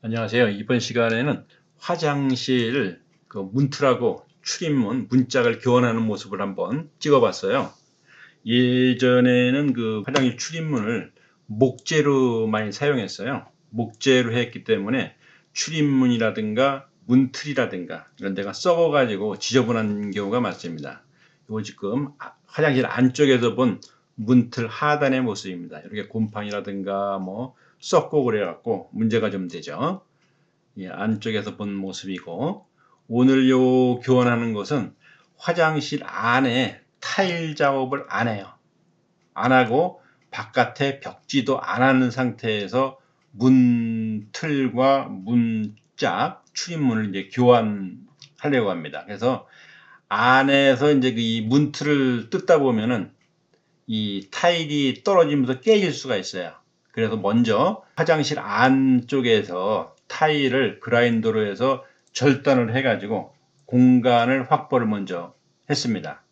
안녕하세요. 이번 시간에는 화장실 그 문틀하고 출입문 문짝을 교환하는 모습을 한번 찍어봤어요. 예전에는 그 화장실 출입문을 목재로 많이 사용했어요. 목재로 했기 때문에 출입문이라든가 문틀이라든가 이런 데가 썩어가지고 지저분한 경우가 많습니다. 이거 지금 화장실 안쪽에서 본 문틀 하단의 모습입니다. 이렇게 곰팡이라든가 뭐 썩고 그래갖고 문제가 좀 되죠. 예, 안쪽에서 본 모습이고 오늘 요 교환하는 것은 화장실 안에 타일 작업을 안 해요. 안 하고 바깥에 벽지도 안 하는 상태에서 문 틀과 문짝 출입문을 이제 교환하려고 합니다. 그래서 안에서 이제 그이 문틀을 뜯다 보면은 이 타일이 떨어지면서 깨질 수가 있어요. 그래서 먼저 화장실 안쪽에서 타일을 그라인더로 해서 절단을 해가지고 공간을 확보를 먼저 했습니다.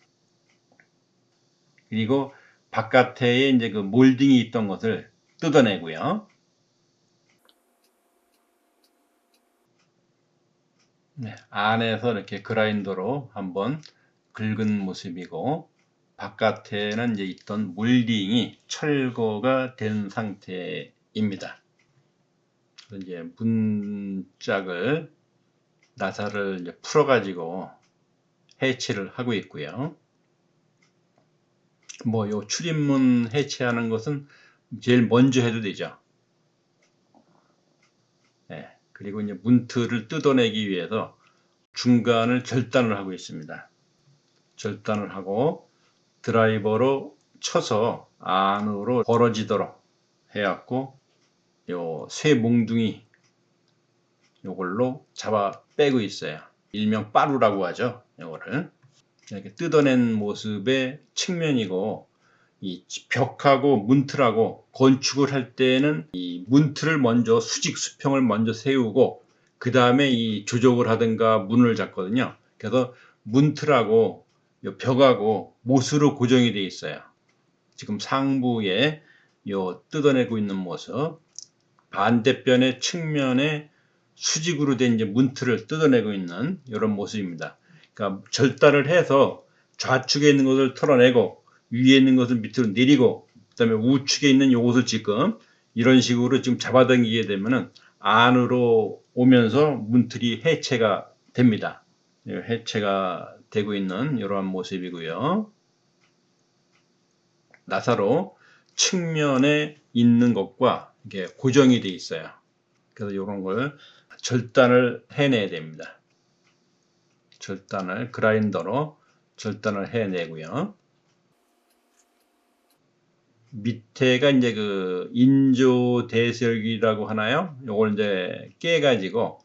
그리고 바깥에 이제 그 몰딩이 있던 것을 뜯어내고요. 네, 안에서 이렇게 그라인더로 한번 긁은 모습이고 바깥에는 이제 있던 몰딩이 철거가 된 상태입니다. 이제 문짝을 나사를 풀어가지고 해체를 하고 있고요. 뭐 요 출입문 해체하는 것은 제일 먼저 해도 되죠. 네, 그리고 이제 문틀을 뜯어내기 위해서 중간을 절단을 하고 있습니다. 절단을 하고 드라이버로 쳐서 안으로 벌어지도록 해갖고 요 쇠 몽둥이 요걸로 잡아 빼고 있어요. 일명 빠루라고 하죠. 요거를 이렇게 뜯어낸 모습의 측면이고 이 벽하고 문틀하고 건축을 할 때는 이 문틀을 먼저 수직 수평을 먼저 세우고 그 다음에 이 조적을 하든가 문을 잡거든요. 그래서 문틀하고 벽하고 못으로 고정이 되어 있어요. 지금 상부에 요 뜯어내고 있는 모습 반대편의 측면에 수직으로 된 이제 문틀을 뜯어내고 있는 이런 모습입니다. 그러니까 절단을 해서 좌측에 있는 것을 털어내고 위에 있는 것을 밑으로 내리고 그다음에 우측에 있는 요것을 지금 이런 식으로 지금 잡아당기게 되면은 안으로 오면서 문틀이 해체가 됩니다. 해체가 되고 있는 이러한 모습이고요. 나사로 측면에 있는 것과 이게 고정이 되어 있어요. 그래서 이런 걸 절단을 해내야 됩니다. 절단을 그라인더로 절단을 해내고요. 밑에가 이제 그 인조 대설기라고 하나요? 요걸 이제 깨가지고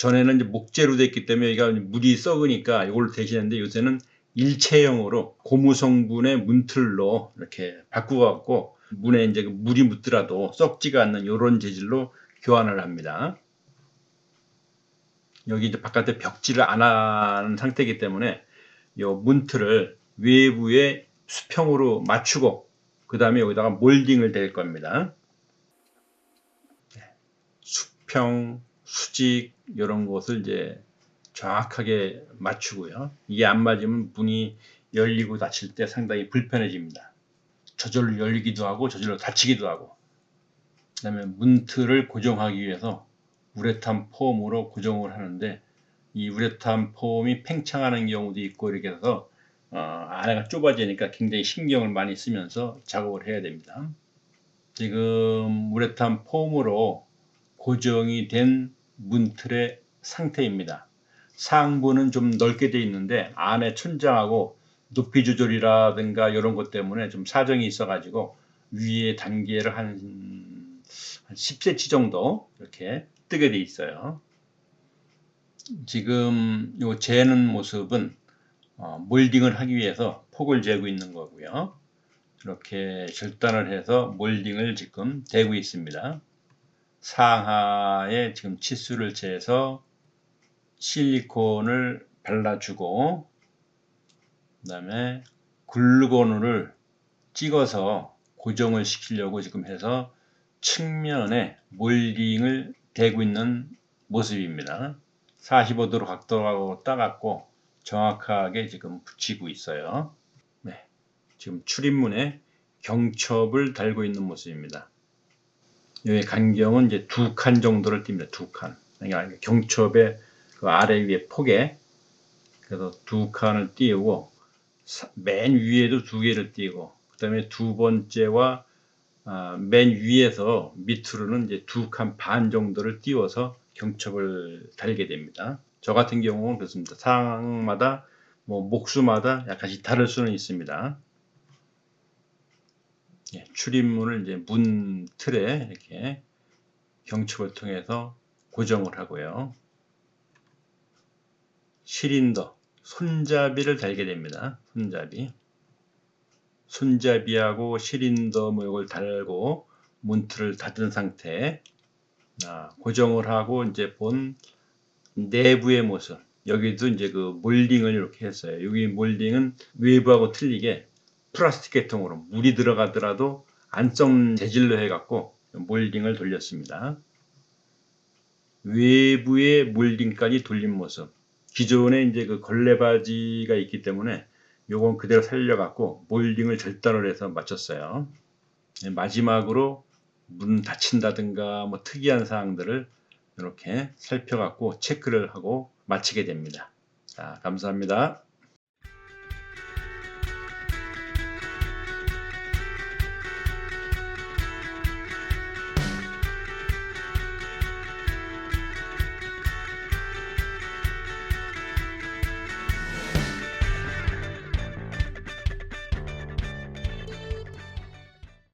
전에는 이제 목재로 됐기 때문에 여기가 물이 썩으니까 이걸 대신했는데 요새는 일체형으로 고무 성분의 문틀로 이렇게 바꾸어갖고 문에 이제 그 물이 묻더라도 썩지가 않는 이런 재질로 교환을 합니다. 여기 이제 바깥에 벽지를 안 하는 상태이기 때문에 이 문틀을 외부에 수평으로 맞추고 그 다음에 여기다가 몰딩을 댈 겁니다. 네. 수평, 수직 이런 것을 이제 정확하게 맞추고요. 이게 안 맞으면 문이 열리고 닫힐 때 상당히 불편해집니다. 저절로 열리기도 하고 저절로 닫히기도 하고 그 다음에 문틀을 고정하기 위해서 우레탄 폼으로 고정을 하는데 이 우레탄 폼이 팽창하는 경우도 있고 이렇게 해서 어, 안에가 좁아지니까 굉장히 신경을 많이 쓰면서 작업을 해야 됩니다. 지금 우레탄 폼으로 고정이 된 문틀의 상태입니다. 상부는 좀 넓게 되어 있는데 안에 천장하고 높이 조절이라든가 이런 것 때문에 좀 사정이 있어 가지고 위에 단계를 한, 한 10cm 정도 이렇게 뜨게 돼 있어요. 지금 요 재는 모습은 어, 몰딩을 하기 위해서 폭을 재고 있는 거고요. 이렇게 절단을 해서 몰딩을 지금 대고 있습니다. 상하에 지금 치수를 재서 실리콘을 발라주고 그 다음에 글루건을 찍어서 고정을 시키려고 지금 해서 측면에 몰딩을 되고 있는 모습입니다. 45도로 각도하고 따갖고 정확하게 지금 붙이고 있어요. 네, 지금 출입문에 경첩을 달고 있는 모습입니다. 여기 간경은 이제 두 칸 정도를 띱니다. 두 칸. 그러니까 경첩의 그 아래 위에 폭에 그래서 두 칸을 띄우고 사- 맨 위에도 두 개를 띄고 그다음에 두 번째와 아, 맨 위에서 밑으로는 이제 두 칸 반 정도를 띄워서 경첩을 달게 됩니다. 저 같은 경우는 그렇습니다. 상황마다 뭐 목수마다 약간씩 다를 수는 있습니다. 예, 출입문을 이제 문 틀에 이렇게 경첩을 통해서 고정을 하고요. 시린더, 손잡이를 달게 됩니다. 손잡이. 손잡이하고 시린더 모형을 달고 문틀을 닫은 상태 아, 고정을 하고 이제 본 내부의 모습 여기도 이제 그 몰딩을 이렇게 했어요. 여기 몰딩은 외부하고 틀리게 플라스틱 계통으로 물이 들어가더라도 안점 재질로 해갖고 몰딩을 돌렸습니다. 외부의 몰딩까지 돌린 모습. 기존에 이제 그 걸레바지가 있기 때문에 요건 그대로 살려갖고 몰딩을 절단을 해서. 네, 마지막으로 문 닫힌다든가 뭐 특이한 사항들을 이렇게 살펴갖고 체크를 하고 마치게 됩니다. 자, 감사합니다.